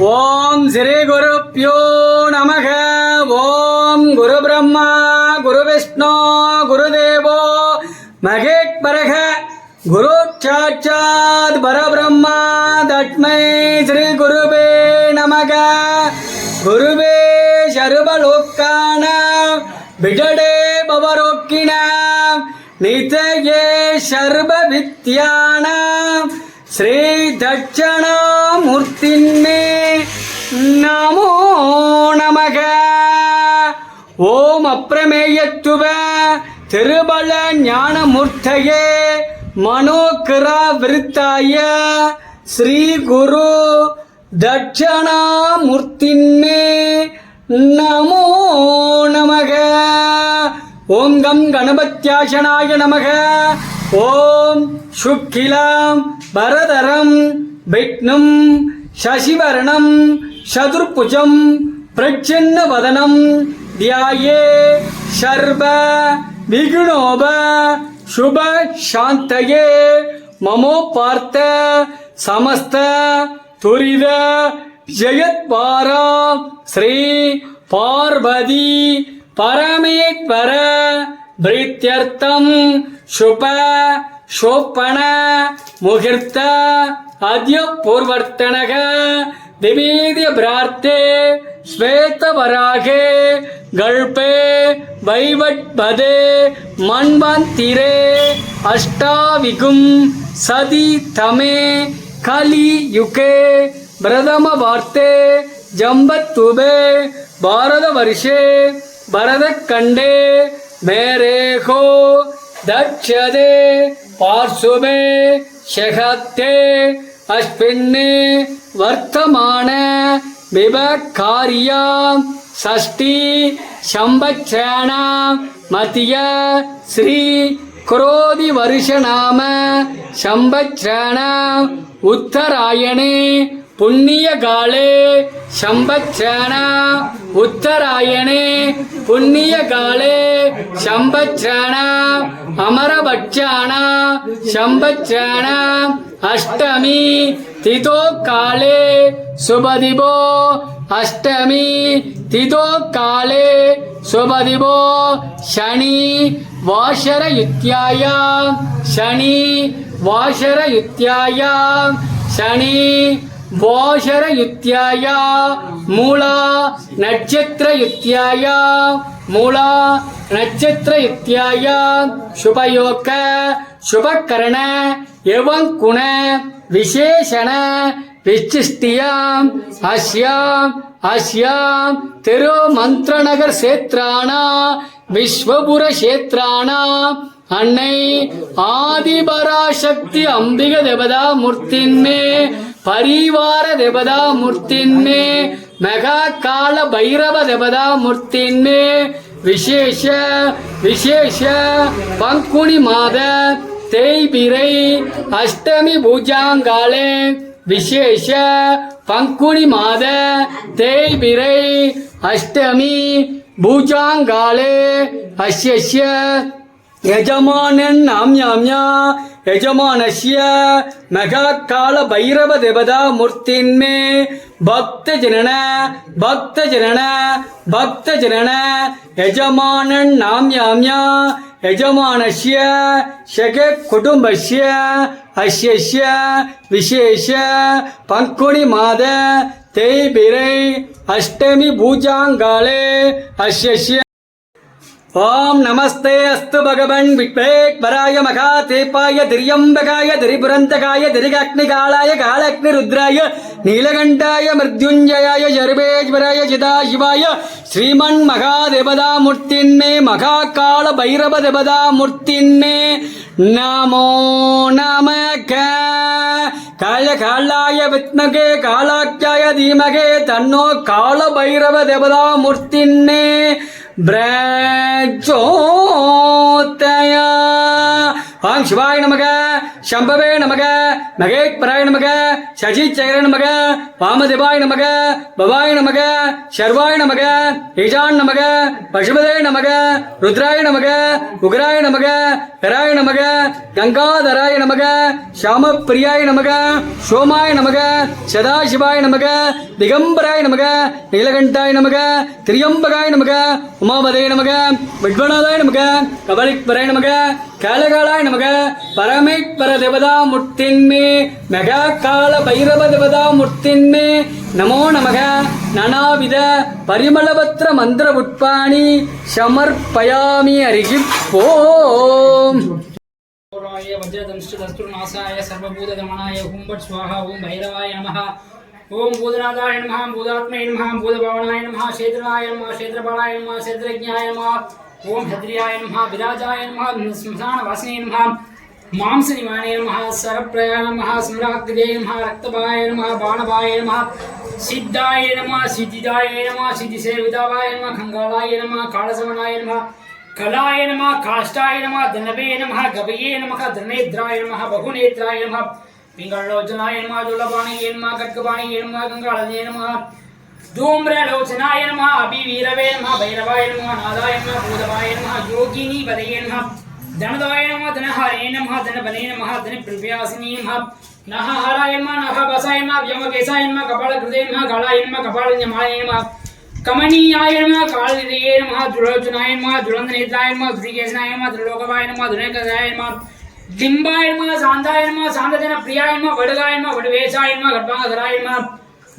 ஓம் ஸ்ரீ குருப்யோ நமக. ஓம் குரு பிரம்மா குரு விஷ்ணு குருதேவோ மகேஸ்வரக. குரு சாட்சாத் பரபிரம்மா தட்மை ஸ்ரீ குருவே நமக. குருவே சர்வலோக்கான. விடடே பவரோக்கின. நிதயே சர்வ வித்யானாம் ஸ்ரீ தட்சணாமூர்த்தின்மே ஓம் திருபல ஞானமூர்த்தையே மனோகிரா விருத்தாய ஸ்ரீ குரு தட்சணாமூர்த்தின்மே நமோ நமக. ஓம் கம் கணபத்யாசனாய நமக. ஓம் சுக்கிலாம் பரதரம் விட்ணும் சசிவரணம் சதுர்புஜம் பிரச்சன்ன வதனம் தியாயே சர்வ விகுணோப சுப சாந்தயே. மமோ பார்த்த சமஸ்த துரித ஜெயத்வாரா ஸ்ரீ பார்வதி பரமேஸ்வர பிரீத்தியர்த்தம் சுப சோப்பன முகூர்த்த அத்ய பூர்வர்த்தனக திவேதிய பிரார்த்தே ஸ்வேதவராகே கல்பே வைவட்பதே மண்வந்திரே அஷ்டாவிகும் சதி தமே கலியுகே பிரதம வார்த்தே ஜம்பத்துபே பாரத வருஷே பரதக்கண்டே மேரேகோ தட்சதே பார்சுபே ஷகத்தே அஸ்மின்னே வர்த்தமான விபகாரியாம் சஷ்டி சம்பச்சேன மத்திய ஸ்ரீ குரோதி வருஷநாம சம்பச்சேன உத்தராயணே புண்ணிய காலே சம்பச்சேன உத்தராயணே. புண்ணிய காலே சம்பச்சேன அமரபட்சான சம்பச்சேன அஷ்டமி திதோ காலே சுபதிபோ அஷ்டமி திதோ காலே சுபதிபோ சனி வாஷர யுத்தியாயா சனி வாஷர யுத்தியாயா சனி வாஷர யுத்தியாயா மூலா நட்சத்திர யுத்தியாயா மூலா நட்சத்திர யுத்தியாயா சுபயோக்க சுபகரண எவங் குண விசேஷண விச்சிஷ்டியாம் அஸ்யாம் அஸ்யாம் திரு மந்திரநகர் சேத்ராணா விஸ்வபுர சேத்ராணா அன்னை ஆதிபராசக்தி அம்பிக தேவதா மூர்த்தின்மே பரிவார தேவதா மூர்த்தின்மே மெகா கால பைரவ தேவதா மூர்த்தின்மே விசேஷ விசேஷ பங்குனி மாத தேய்பிரை அஷ்டமி பூஜாங்காலே விசேஷ பங்குனி மாத தேய்பிரை அஷ்டமி பூஜாங்காலே அஷ்ய यजमानन् नाम्याम्या यजमानस्य मेघकाल भैरव देवता मूर्तिन्मे भक्त जनन भक्त जनन भक्त जनन यजमानन् नाम्याम्या यजमानस्य शक कुटुम्बस्य अस्य विशेष पङ्कुणि माद तेबिरै अष्टमी भूजाङ्गाले अस्य ఓం నమస్తే అస్తు భగవన్ విట్వేక్వరాయ మఖాతీపాయ దిర్యంబకాయ దిరిపురంతకాయ దిరిగాగ్నికాళాయ కాళగ్ని రుద్రాయ நீலகண்டாய மிருத்யுஞ்சயாய சர்வேஸ்வராய சிதாசிவாய ஸ்ரீமன் மகாதேவதா மூர்த்தின்மே மகாகால பைரவ தேவதா மூர்த்தின்மே நமோ நமக காய காலாய வித்மகே காலாக்கியாய தீமகே தன்னோ கால பைரவ தேவதா மூர்த்தின்னே பிரஜோதயா ஆம் சிவாய நமக சம்பவே நமக மகேத்வராய நமக சசிச்சகர நமக வாமதிவாய் நமக பவாய் நமக சர்வாய் நமக ஈஜான் நமக பசுபதே நமக ருத்ராய நமக உகராய நமக கராய நமக கங்காதராய நமக சாமப்பிரியாய நமக சோமாய நமக சதாசிவாய நமக திகம்பராய நமக நீலகண்டாய நமக திரியம்பகாய நமக உமாபதே நமக விட்வநாதாய நமக கபலிக்வராய நமக காலகாலாய் நமக பரமேஸ்வர தேவதா முத்தின்மே மெகா கால பைரவ தேவதா முத்தின்மே நமோ நமக நனாவித பரிமளபத்திர மந்திர உட்பாணி சமர்ப்பயாமி அருகி போம் ஓராய வஜ்ரதம்ஷ்டதஸ்துர்நாசாய சர்வபூததமனாய ஹும்பட் ஸ்வாஹா ஓம் பைரவாய நமஹா ஓம் பூதநாதாய நமஹா பூதாத்மய நமஹா பூதபவனாய நமஹா சேத்ரநாய நமஹா சேத்ரபாலாய நமஹா சேத்ரஜ்ஞாய நமஹா ఓం భద్రియాయ నమ విరాజాయ నమ శ్మశానవాసినే నమ మాంసనిమానే నమ సరప్రయాయ నమ స్మరాగ్రే నమ రక్తభాయ నమ బాణభాయ నమ సిద్ధాయ నమ సిద్ధిదాయ నమ సిద్ధిసేవితావాయ నమ కంగాళాయ నమ కాళసమణాయ నమ కళాయ నమ కాష్టాయ నమ ధనవే నమ గవయే నమ ధనేద్రాయ నమ బహునేత్రాయ నమ పింగళోచనాయ నమ దులభాణి నమ గడ్గబాణి నమ గంగాళనే నమ धूम्रलोचनाय नमः, अभिवीरवे नमः, भैरवाय नमः, नादाय नमः भूतवाय नमः योगिनी पदये नमः, धनदाय नमः धनहारे नमः, धनबले नमः धनप्रव्यासिनी नमः, नहहाराय नमः नखबसाय नमः, व्योमकेशाय नमः कपालकृते नमः कालाय नमः कपालन्यमाय नमः, कमनीयाय नमः, कालनिधये नमः दुलोचनाय नमः दुरन्तनेत्राय नमः दुरिकेशनाय नमः, त्रिलोकवाय नमः दुरेकजाय नमः डिम्बाय नमः शान्ताय नमः शान्तजनप्रियाय नमः, वडगाय नमः, वडवेशाय नमः गड्भाधराय नमः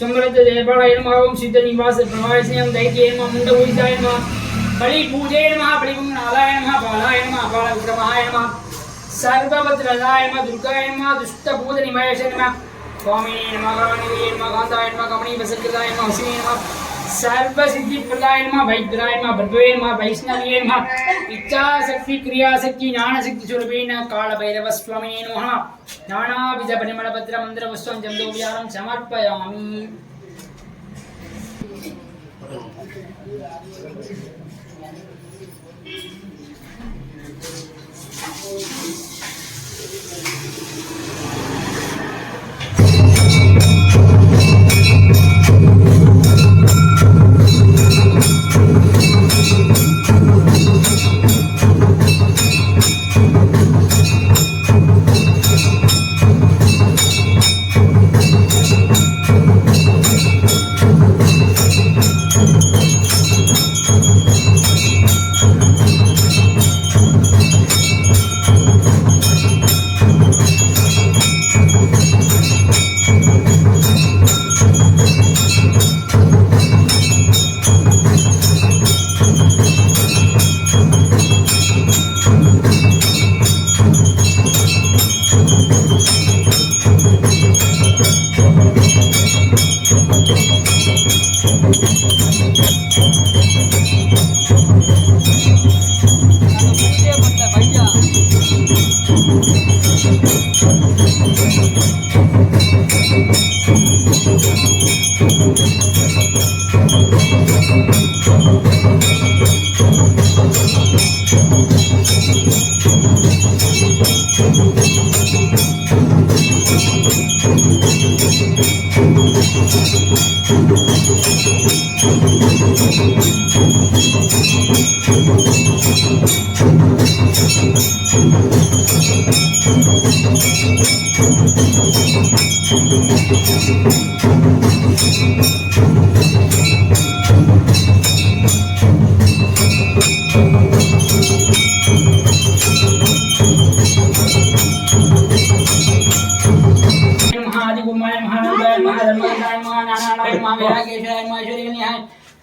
समृद्ध जयपालाय नमः ओम सिद्ध निवास प्रवासियं दैत्ये नमः मुण्डभूषाय नमः बलिपूजे नमः बलिपुङ्गनादाय नमः बालाय नमः बालविक्रमाय नमः सर्वभद्रदाय नमः दुर्गाय नमः दुष्टभूतनिमयश नमः स्वामिने नमः गणनिधये नमः कान्ताय नमः कमणीवसकृताय नमः हसिने सर्वसिद्धि प्रदायण माँ वैद्राय माँ भद्वे माँ वैष्णवे माँ इच्छाशक्ति, क्रियाशक्ति, ज्ञानशक्ति स्वरूपेण कालभैरव स्वामी नमः नानाविध परिमलपत्र मन्त्रपुष्पं चन्दोव्यानं समर्पयामि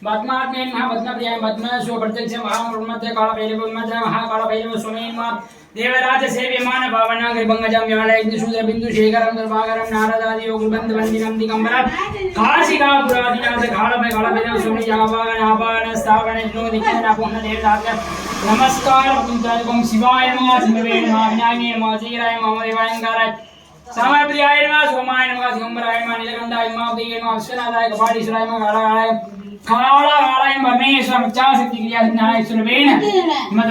मग्मात्मेन महापद्मप्रियाय पद्मशो प्रत्यक्ष महामूर्मध्य कालभैरव मध्य महाकालभैरव सुमेन देवराज सेव्यमान भावना कृपंगजं व्यालयज्ञशूद्र बिन्दुशेखरं दर्भाकरं नारदादियोगुरुबन्धवन्दिनं दिगम्बरं काशिकापुरादिनाथ कालभै कालभैरव सुमि यापागनापान स्थापनज्ञो निखिलनापुण्णदेवदात्य नमस्कार कुन्तादिकं शिवाय नमः शिवे नमः विनायने नमः श्रीराय नमः देवायङ्काराय समय प्रियाय नमः सोमाय नमः दिगम्बराय नमः नीलकण्ठाय नमः देवे नमः विश्वनाथाय कपालीश्वराय கபாலீஸ்வராய நம காலகாலாய காலகாலாய பரமேஸ்வர மிச்சாசக்தி கிரியா சின்னாய சுரவேன மத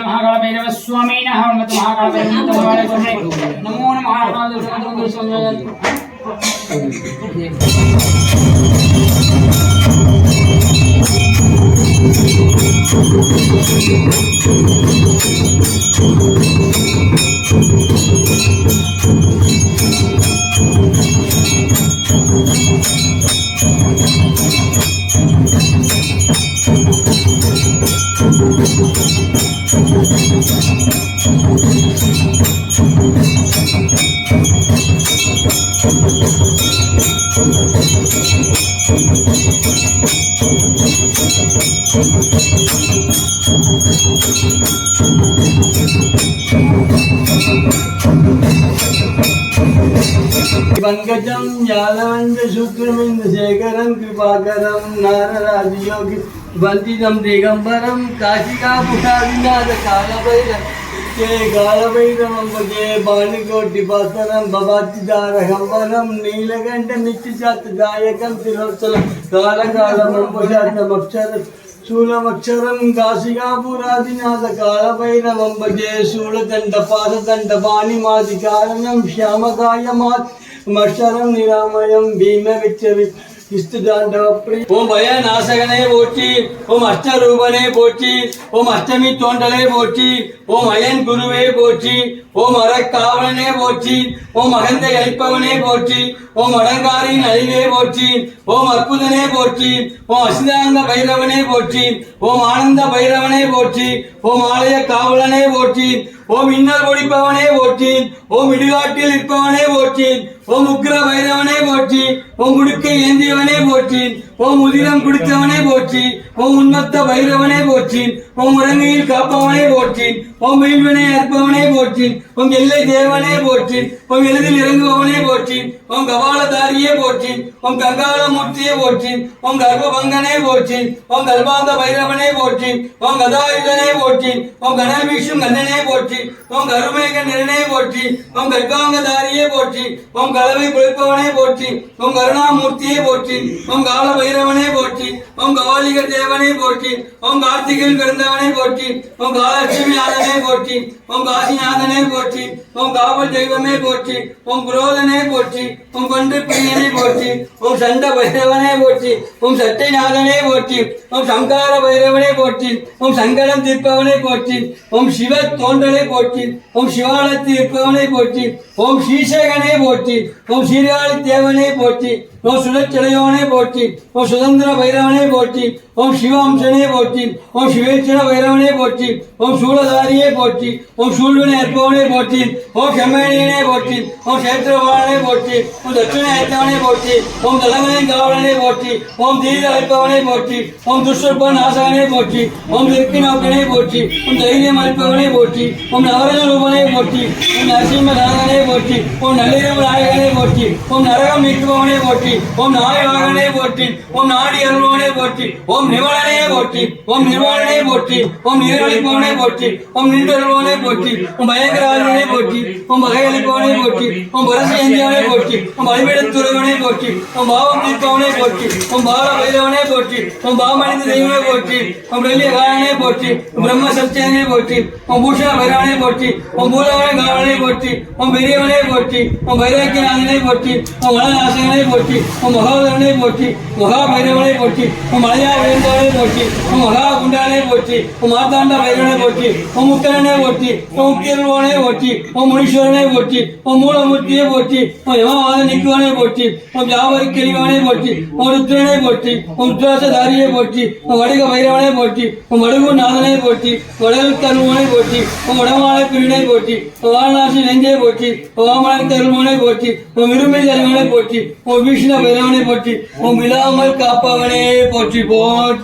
పంకజం జ్ఞానవంత శుక్రమింద శేఖరం కృపాకరం నారరాజయోగి వంతిజం దిగంబరం కాశికాపుషాదినాథ కాలభైర కే కాలభైరవం జయ బాణికోటి పాసరం భవాతిదారహంబరం నీలకంఠ నిత్యశాత గాయకం తిరోత్సలం కాలకాలమంబశాతమక్షరం అక్షరం சூலமக்ஷரம் காசிகாபுராதிநாத காலபைரவம் பஜே சூலதண்ட பாததண்ட பாணிமாதி காரணம் ஷியாமகாயமாத் மஷரம் நிராமயம் பீம விச்சவி ஓம் பய நாசகனே போற்றி ஓம் அஷ்டரூபனே போற்றி ஓம் அஷ்டமி தோண்டலே போற்றி ஓம் அயன் குருவே போற்றி ஓம் அறக்காவலனே போற்றி ஓம் அகந்தை அழிப்பவனே போற்றி ஓம் அடங்காரின் அழிவே போற்றி ஓம் அற்புதனே போற்றி ஓம் அசிதாங்க பைரவனே போற்றி ஓம் ஆனந்த பைரவனே போற்றி ஓம் ஆலய காவலனே போற்றி ஓம் இன்னல் ஒடிப்பவனே போற்றி ஓம் இடுகாட்டில் இருப்பவனே போற்றி ஓம் உக்ர பைரவனே போற்றி ஓம் முடுக்கை ஏந்தியவனே போற்றி ஓம் உதிரம் குடித்தவனே போற்றி ஓம் உன்மத்த பைரவனே போற்றி ஓம் உறங்கையில் காப்பவனே போற்றி ஓம் மீள்வினை அற்பவனே போற்றி உன் எல்லை தேவனே போற்றி உன் எளிதில் இறங்குபவனே போற்றி உன் கபாலதாரியே போற்றி கங்காள கங்காளமூர்த்தியே போற்றி உன் கர்ப்பபங்கனே போற்றி உன் கல்பாந்த பைரவனே போற்றி ஓம் கதாயுதனே போற்றி ஓம் கணவீஷும் கண்ணனே போற்றி உன் கருமேக நிறனே போற்றி ஓம் கர்ப்பாங்கதாரியே போற்றி உன் கலவை குளிப்பவனே போற்றி ஓம் கருணாமூர்த்தியே போற்றி உன் கால பைரவனே போற்றி ஓம் கவாலிக தேவனே போற்றி ஓம் கார்த்திகையில் பிறந்தவனே போற்றி ஓம் காலட்சுமி நாதனே போற்றி ஓம் காசிநாதனே போற்றி ஓம் காவல் தெய்வமே போற்றி உன் குரோதனே போற்றி ஓம் கொண்டு பிரியனே போற்றி உன் சண்ட பைரவனே போற்றி உன் சட்டைநாதனே போற்றி உன் சங்கார பைரவனே போற்றி உன் சங்கடம் தீர்ப்பவனே போற்றி உம் சிவ தோன்றலை போற்றி உம் சிவாலத்தில் இருப்பவனை போற்றி ஓம் ஸ்ரீசேகனே போற்றி ஓம் சீர்காழி தேவனே போற்றி ஓம் சுடச்சடையோனே போற்றி ஓம் சுதந்திர பைரவனே போற்றி ஓம் சிவாம்சனே போற்றி ஓம் சிவேச்சன பைரவனே போற்றி ஓம் சூலதாரியே போற்றி ஓம் சூழ்வினை அற்பவனே போற்றி ஓம் செம்மேனியனே போற்றி ஓம் சேத்திரவாளனே போற்றி ஓம் தட்சிண ஏற்றவனே போற்றி ஓம் தலைவனை காவலனே போற்றி ஓம் தீர அளிப்பவனே போற்றி ஓம் துஷ்டற்ப நாசகனே போற்றி ஓம் திருப்பி நோக்கனே போற்றி ஓம் தைரியம் அளிப்பவனே போற்றி ஓம் நவரஜ ரூபனே போற்றி ஓம் நரசிம்மநாதனே போற்றி ஓம் நள்ளிரவு நாயகனே போற்றி ஓம் நரகம் நீக்குபவனே போற்றி ஓம் நாயவாகனே போற்றி ஓம் நாடி அருள்பவனே போற்றி ஓம் நிவலனே போற்றி ஓம் நிர்வாணனே போற்றி ஓம் நீரழிப்பவனே போற்றி ஓம் நின்றருள்வனே போற்றி ஓம் பயங்கராஜனே போற்றி ஓம் வகையளிப்பவனே போற்றி ஓம் பரசு ஏந்தியவனே போற்றி ஓம் வழிபடத்துறவனே போற்றி ஓம் பாவம் தீர்ப்பவனே போற்றி ஓம் பால பைரவனே போற்றி ஓம் பாமணிந்த தெய்வமே போற்றி ஓம் வெள்ளிய காலனே போற்றி ஓம் பிரம்ம சத்தியனே போற்றி ஓம் பூஷண பைரவனே போற்றி ஓம் பூலவன காவலனே போற்றி ஓம் பெரியவனே போற்றி ஓம் வைராக்கியநாதனே போற்றி ஓம் வனநாசகனே போற்றி ஓம் மகாதரனே போற்றி மகா பைரவனே போற்றி ஓம் மலையா வேந்தவனே போற்றி ஓம் மகா குண்டானே போற்றி ஓம் மார்த்தாண்ட பைரவனே போற்றி ஓம் முக்கரனே போற்றி ஓம் முக்கியருவனே போற்றி ஓம் முனீஸ்வரனே போற்றி ஓம் மூலமூர்த்தியே போற்றி ஓம் யமவாத நிக்குவனே போற்றி ஓம் ஜாவரி கெளிவனே போற்றி ஓம் ருத்ரனே போற்றி ஓம் ருத்ராசதாரியே போற்றி ஓம் வடுக பைரவனே போற்றி ஓம் வடுகு நாதனே போற்றி வடகு கருவனை போற்றி ஓம் வடமாலை பிரிவினை போற்றி ஓம் வாரணாசி நெஞ்சே போற்றி ஓம் வாமன கருவனை போற்றி ஓம் இருமை தலைவனை போற்றி ஓம் விஷ்ணு பைரவனை போற்றி ஓம் விழாமல் காப்பவனே போற்றி போற்றி